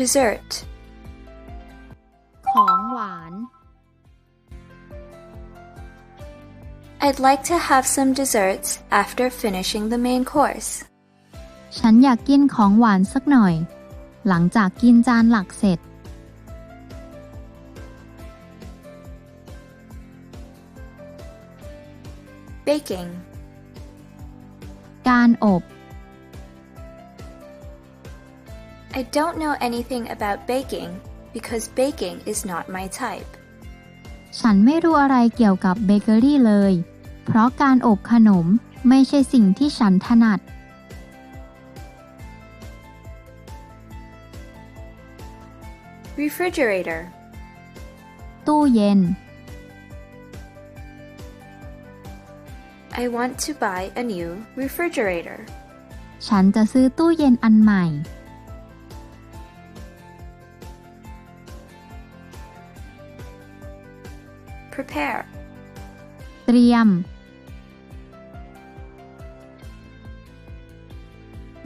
dessert ของหวาน I'd like to have some desserts after finishing the main course ฉันอยากกินของหวานสักหน่อย หลังจากกินจานหลักเสร็จ baking การอบ I don't know anything about baking because baking is not my type ฉันไม่รู้อะไรเกี่ยวกับเบเกอรี่เลย เพราะการอบขนมไม่ใช่สิ่งที่ฉันถนัด refrigerator ตู้เย็น I want to buy a new refrigerator ฉันจะซื้อตู้เย็นอันใหม่ prepare เตรียม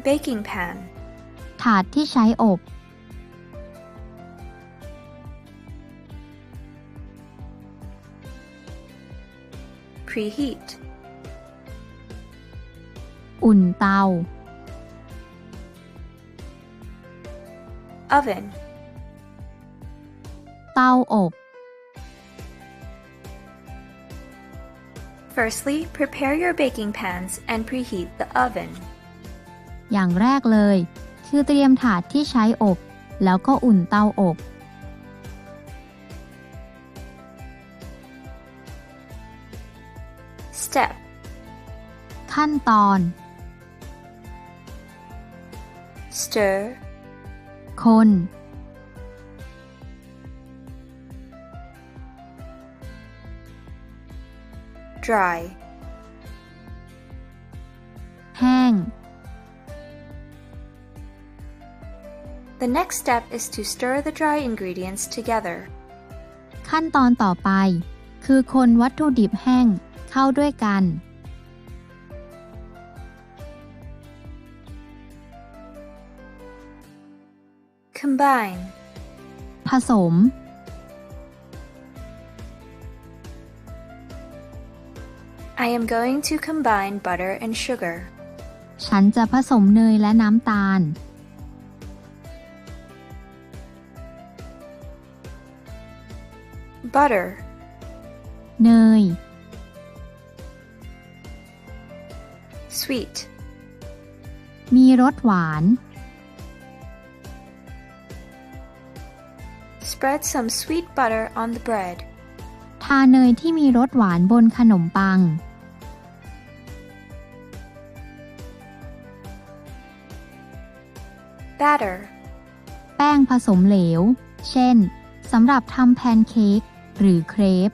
baking pan ถาดที่ใช้อบ preheat อุ่นเตา oven เตาอบ Firstly, prepare your baking pans and preheat the oven. อย่างแรกเลย คือเตรียมถาดที่ใช้อบ แล้วก็อุ่นเตาอบ Step ขั้นตอน Stir, คน dry, แห้ง The next step is to stir the dry ingredients together. ขั้นตอนต่อไป คือคนวัตถุดิบแห้งเข้าด้วยกัน Combine, ผสม I am going to combine butter and sugar. ฉันจะผสมเนยและน้ำตาล Butter, เนย sweet, มีรสหวาน spread some sweet butter on the bread. ทาเนยที่มีรสหวานบนขนมปัง Batter, แป้งผสมเหลว เช่น สำหรับทำแพนเค้กหรือเครป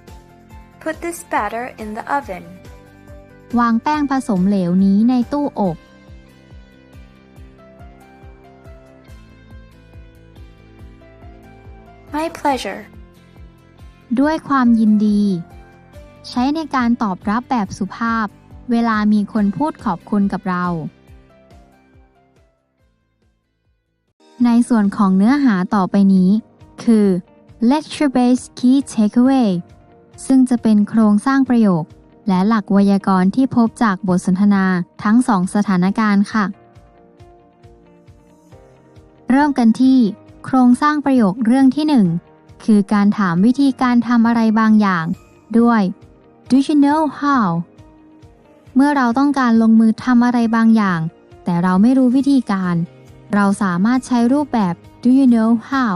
put this batter in the oven. วางแป้งผสมเหลวนี้ในตู้อบ My pleasure. ด้วยความยินดี ใช้ในการตอบรับแบบสุภาพ เวลามีคนพูดขอบคุณกับเรา ในส่วนของเนื้อหาต่อไปนี้ คือ lecture based key takeaway ซึ่งจะเป็นโครงสร้างประโยค และหลักไวยากรณ์ที่พบจากบทสนทนาทั้งสองสถานการณ์ค่ะ เริ่มกันที่ โครงสร้างประโยคเรื่องที่หนึ่งคือการถามวิธีการทำอะไรบางอย่าง ด้วย Do you know how เมื่อเราต้องการลงมือทำอะไรบางอย่าง แต่เราไม่รู้วิธีการ เราสามารถใช้รูปแบบ Do you know how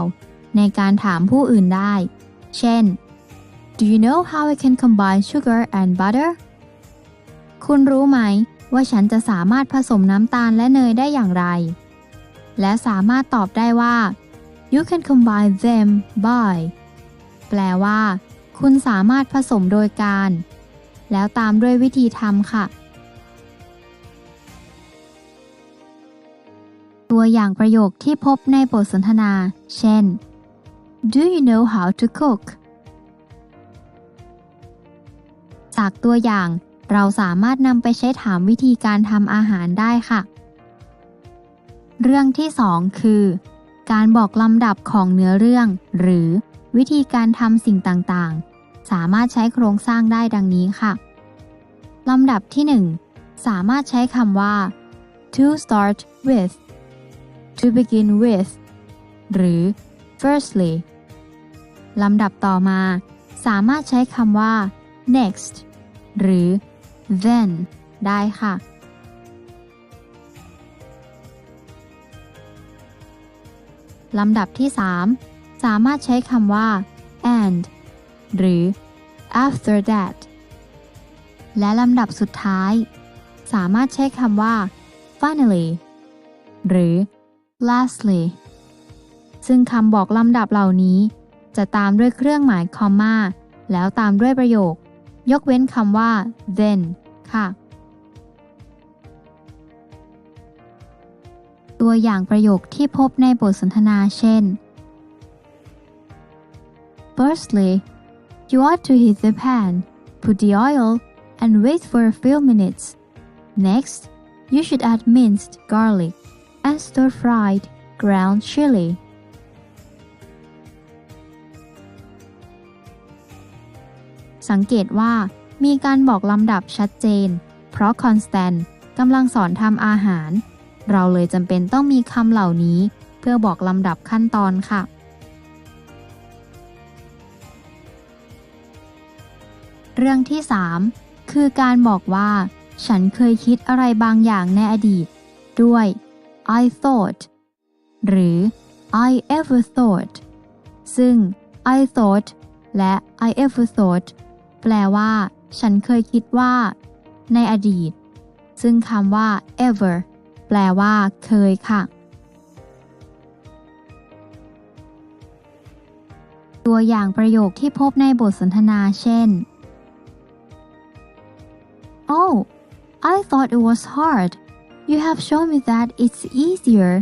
ในการถามผู้อื่นได้ เช่น Do you know how I can combine sugar and butter คุณรู้ไหม ว่าฉันจะสามารถผสมน้ำตาลและเนยได้อย่างไร และสามารถตอบได้ว่า You can combine them by แปลว่า คุณสามารถผสมโดยการ แล้วตามด้วยวิธีทำค่ะ ตัวอย่างประโยคที่พบในบทสนทนา เช่น Do you know how to cook จากตัวอย่าง เราสามารถนำไปใช้ถามวิธีการทำอาหารได้ค่ะ เรื่องที่ 2 คือ การบอกลำดับของเนื้อเรื่อง หรือวิธีการทำสิ่งต่างๆ สามารถใช้โครงสร้างได้ดังนี้ค่ะ ลำดับที่ 1 สามารถใช้คำว่า to start with to begin with หรือ firstly ลำดับต่อมา สามารถใช้คำว่า next หรือ then ได้ค่ะ ลำดับที่ 3 สามารถใช้คำว่า and หรือ after that และลำดับสุดท้าย สามารถใช้คำว่า finally หรือ lastly ซึ่งคำบอกลำดับเหล่านี้ จะตามด้วยเครื่องหมายคอมมา แล้วตามด้วยประโยค ยกเว้นคำว่า then ค่ะ ตัวอย่างประโยคที่พบในบทสนทนาเช่น Firstly you ought to heat the pan put the oil and wait for a few minutes next you should add minced garlic and stir-fried ground chili สังเกตว่ามีการบอกลำดับชัดเจน เพราะคอนสแตนกำลังสอนทำอาหาร เราเลยจำเป็นต้องมีคำเหล่านี้ เพื่อบอกลำดับขั้นตอนค่ะ เรื่องที่ 3 คือการบอกว่า ฉันเคยคิดอะไรบางอย่างในอดีต ด้วย I thought หรือ I ever thought ซึ่ง I thought และ I ever thought แปลว่า ฉันเคยคิดว่า ในอดีต ซึ่งคำว่า ever แปลว่า เคยค่ะ ตัวอย่างประโยคที่พบในบทสนทนาเช่น Oh I thought it was hard you have shown me that it's easier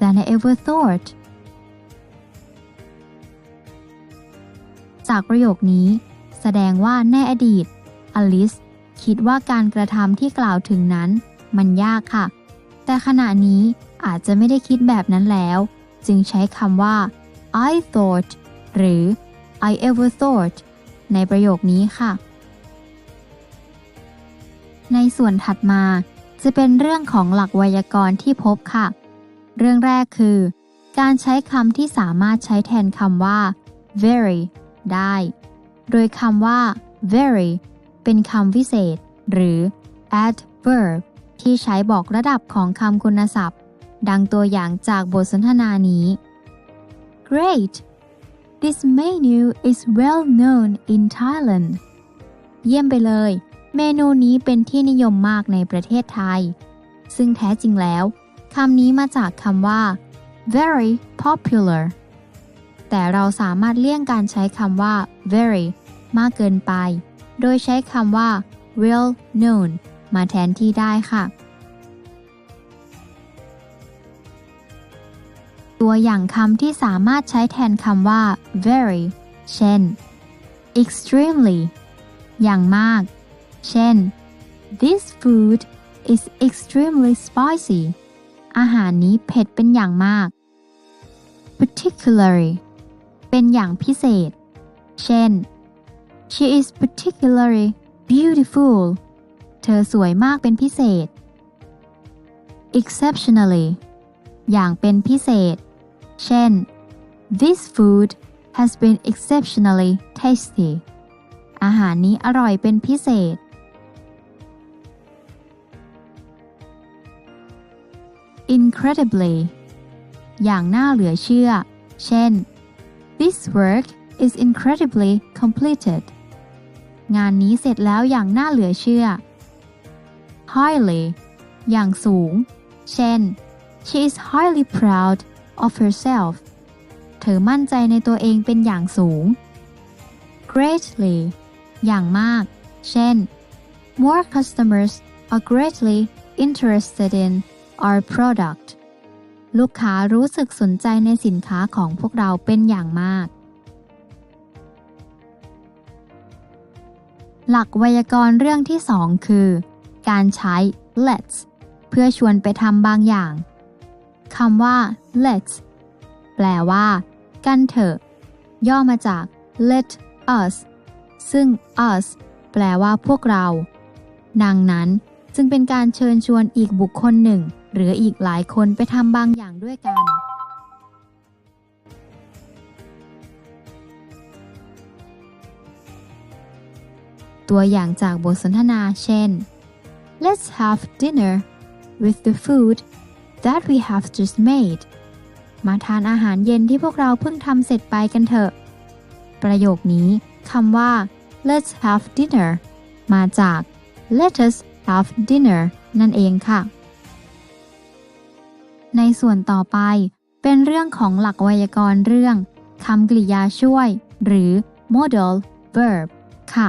than I ever thought จากประโยคนี้ แสดงว่าในอดีต อลิส คิดว่าการกระทำที่กล่าวถึงนั้น มันยากค่ะ แต่ขณะนี้อาจจะไม่ได้คิดแบบนั้นแล้ว จึงใช้คำว่า I thought หรือ I ever thought ในประโยคนี้ค่ะ ในส่วนถัดมา จะเป็นเรื่องของหลักไวยากรณ์ที่พบค่ะ เรื่องแรกคือ การใช้คำที่สามารถใช้แทนคำว่า very ได้ โดยคำว่า very เป็นคำวิเศษ หรือ adverb ที่ใช้บอกระดับของคำคุณศัพท์ ดังตัวอย่างจากบทสนทนานี้ Great this menu is well known in Thailand เยี่ยมไปเลย เมนูนี้เป็นที่นิยมมากในประเทศไทย ซึ่งแท้จริงแล้วคำนี้มาจากคำว่า very popular แต่เราสามารถเลี่ยงการใช้คำว่า very มากเกินไป โดยใช้คำว่า well known มาแทนที่ได้ค่ะ ตัวอย่างคำที่สามารถใช้แทนคำว่า very เช่น extremely อย่างมาก เช่น this food is extremely spicy อาหารนี้เผ็ดเป็นอย่างมาก particularly เป็นอย่างพิเศษ เช่น she is particularly beautiful เธอสวยมากเป็นพิเศษ exceptionally อย่างเป็นพิเศษ เช่น this food has been exceptionally tasty อาหารนี้อร่อยเป็นพิเศษ incredibly อย่างน่าเหลือเชื่อ เช่น this work is incredibly completed งานนี้เสร็จแล้วอย่างน่าเหลือเชื่อ highly อย่างสูง เช่น she is highly proud of herself เธอมั่นใจในตัวเองเป็นอย่างสูง greatly อย่างมาก เช่น more customers are greatly interested in our product ลูกค้ารู้สึกสนใจในสินค้าของพวกเราเป็นอย่างมาก หลักไวยากรณ์เรื่องที่ 2 คือ การใช้ let's เพื่อชวนไปทำบางอย่างคำว่า let's แปลว่า กันเถอะ ย่อมาจาก let us ซึ่ง us แปลว่าพวกเรา ดังนั้นจึงเป็นการเชิญชวนอีกบุคคลหนึ่ง หรืออีกหลายคนไปทำบางอย่างด้วยกัน ตัวอย่างจากบทสนทนาเช่น Let's have dinner with the food that we have just made มาทานอาหารเย็นที่พวกเราเพิ่งทำเสร็จไปกันเถอะ ประโยคนี้คำว่า let's have dinner มาจาก let us have dinner นั่นเองค่ะ ในส่วนต่อไป เป็นเรื่องของหลักไวยากรณ์เรื่องคำกริยาช่วย หรือ modal verb ค่ะ